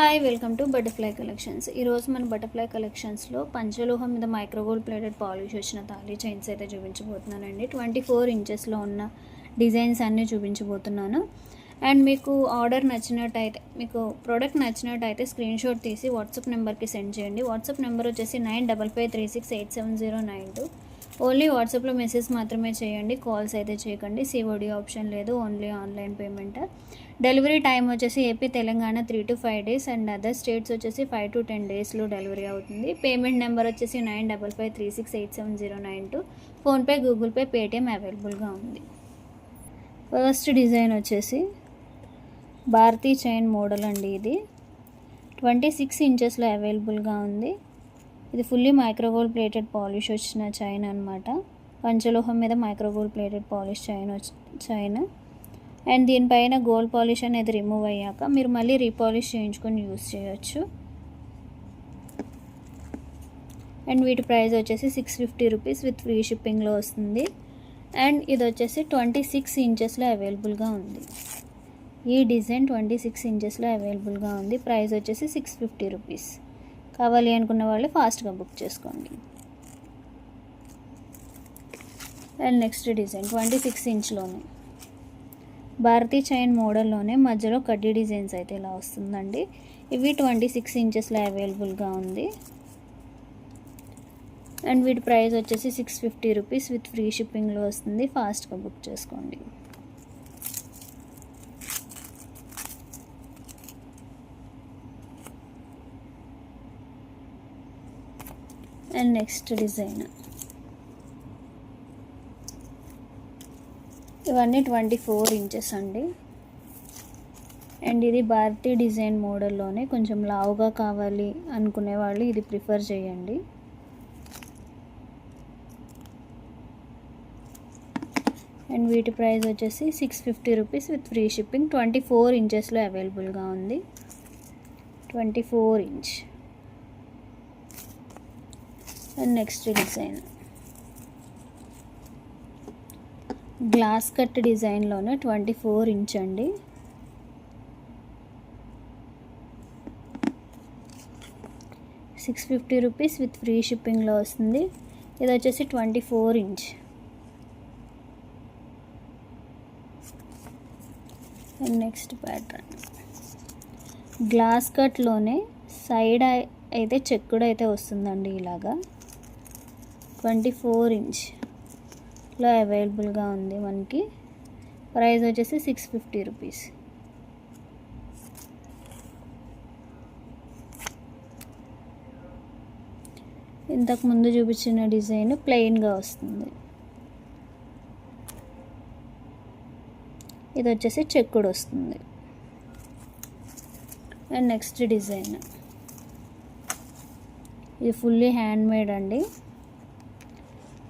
Hi welcome to butterfly collections ఈరోజు మన butterfly కలెక్షన్స్లో పంచలోహం మీద మైక్రోగోల్డ్ ప్లేటెడ్ పాలిష్ వచ్చిన తాళీ చైన్స్ అయితే చూపించబోతున్నానండి. ట్వంటీ ఫోర్ ఇంచెస్లో ఉన్న డిజైన్స్ అన్నీ చూపించబోతున్నాను. అండ్ మీకు ఆర్డర్ నచ్చినట్టయితే మీకు ప్రోడక్ట్ నచ్చినట్టయితే స్క్రీన్ షాట్ తీసి వాట్సాప్ నెంబర్కి సెండ్ చేయండి. వాట్సాప్ నెంబర్ వచ్చేసి nine double five three six eight seven zero nine two only వాట్సాప్లో మెసేజ్ మాత్రమే చేయండి కాల్స్ అయితే చేయకండి. సిఓడి ఆప్షన్ లేదు only online payment. Delivery time వచ్చేసి AP Telangana three to five days and other states వచ్చేసి five to ten డేస్లో delivery అవుతుంది. పేమెంట్ నెంబర్ వచ్చేసి nine double five three six eight seven zero nine two PhonePe Google Pay Paytm అవైలబుల్గా ఉంది. First design వచ్చేసి Bharati chain model అండి ఇది. Twenty six ఇంచెస్లో అవైలబుల్గా ఉంది. ఇది fully micro gold plated polish వచ్చిన చైన్ అనమాట పంచలోహం మీద micro gold plated polish chain chain and దీనిపైన గోల్డ్ పాలిష్ అనేది రిమూవ్ అయ్యాక మీరు మళ్ళీ రీపాలిష్ చేయించుకొని యూస్ చేయొచ్చు. అండ్ వీటి ప్రైస్ వచ్చేసి six fifty rupees with free షిప్పింగ్లో వస్తుంది. అండ్ ఇది వచ్చేసి ట్వంటీ సిక్స్ ఇంచెస్లో అవైలబుల్గా ఉంది. ఈ డిజైన్ ట్వంటీ సిక్స్ ఇంచెస్లో అవైలబుల్గా ఉంది. ప్రైస్ వచ్చేసి సిక్స్ ఫిఫ్టీ రూపీస్ కావాలి అనుకున్న వాళ్ళు ఫాస్ట్గా బుక్ చేసుకోండి. And next design twenty six ఇంచ్లోనే. Bharati chain మోడల్లోనే మధ్యలో కడ్డీ డిజైన్స్ అయితే ఇలా వస్తుందండి. ఇవి ట్వంటీ సిక్స్ ఇంచెస్లో అవైలబుల్గా ఉంది. అండ్ వీటి ప్రైస్ వచ్చేసి six fifty rupees with free షిప్పింగ్లో వస్తుంది. ఫాస్ట్గా బుక్ చేసుకోండి. And next design. ఇవన్నీ ట్వంటీ ఫోర్ ఇంచెస్ అండి. అండ్ ఇది భారతీ డిజైన్ మోడల్లోనే కొంచెం లావుగా కావాలి అనుకునే వాళ్ళు ఇది ప్రిఫర్ చేయండి. అండ్ వీటి ప్రైస్ వచ్చేసి six fifty rupees with free shipping. Twenty four ఇంచెస్లో అవైలబుల్గా ఉంది. Twenty four inch. And next design glass cut డిజైన్లోనే twenty four inch అండి. Six fifty rupees with free షిప్పింగ్లో వస్తుంది. ఇది వచ్చేసి twenty four inch and next pattern glass కట్లోనే side అయితే చెక్కుడు అయితే వస్తుందండి ఇలాగా. ట్వంటీ ఫోర్ ఇంచ్లో అవైలబుల్గా ఉంది మనకి. ప్రైస్ వచ్చేసి సిక్స్ ఫిఫ్టీ రూపీస్. ఇంతకు ముందు చూపించిన డిజైన్ ప్లెయిన్గా వస్తుంది. ఇది వచ్చేసి చెక్కుడు వస్తుంది. And next design. ఇది ఫుల్లీ హ్యాండ్ మేడ్ అండి.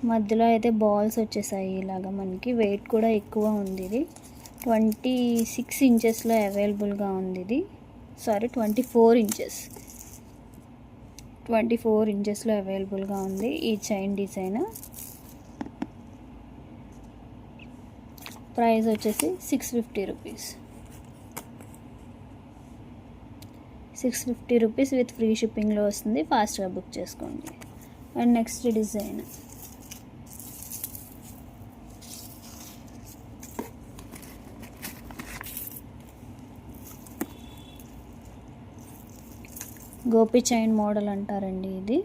మధ్యలో అయితే బాల్స్ వచ్చేసాయి ఇలాగా మనకి. వెయిట్ కూడా ఎక్కువ ఉంది ఇది. ట్వంటీ సిక్స్ ఇంచెస్లో అవైలబుల్గా ఉంది ఇది. Sorry twenty four inches. Twenty four ఇంచెస్లో అవైలబుల్గా ఉంది ఈ చైన్ డిజైన్. ప్రైస్ వచ్చేసి six fifty rupees. Six fifty rupees with free షిప్పింగ్లో వస్తుంది. ఫాస్ట్గా బుక్ చేసుకోండి. And next design. Gopi chain model అంటారండి ఇది.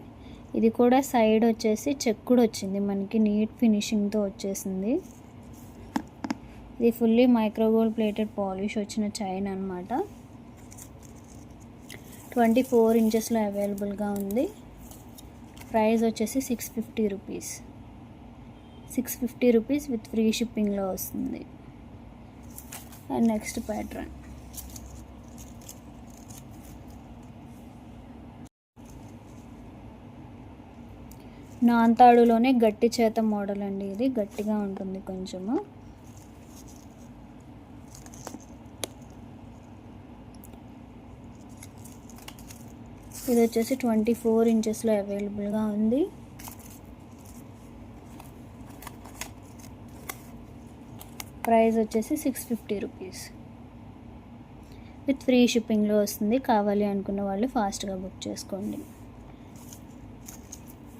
ఇది కూడా సైడ్ వచ్చేసి చెక్కుడు వచ్చింది. మనకి నీట్ ఫినిషింగ్తో వచ్చేసింది. ఇది fully micro gold plated polish వచ్చిన చైన్ అనమాట ట్వంటీ ఫోర్ ఇంచెస్లో అవైలబుల్గా ఉంది. ప్రైస్ వచ్చేసి six fifty rupees. Six fifty rupees with free షిప్పింగ్లో వస్తుంది. And next pattern. నాంతాడులోనే గట్టి చేత మోడల్ అండి ఇది. గట్టిగా ఉంటుంది కొంచెము. ఇది వచ్చేసి ట్వంటీ ఫోర్ ఇంచెస్లో అవైలబుల్గా ఉంది. ప్రైస్ వచ్చేసి six fifty rupees. With free షిప్పింగ్లో వస్తుంది. కావాలి అనుకున్న వాళ్ళు ఫాస్ట్గా బుక్ చేసుకోండి.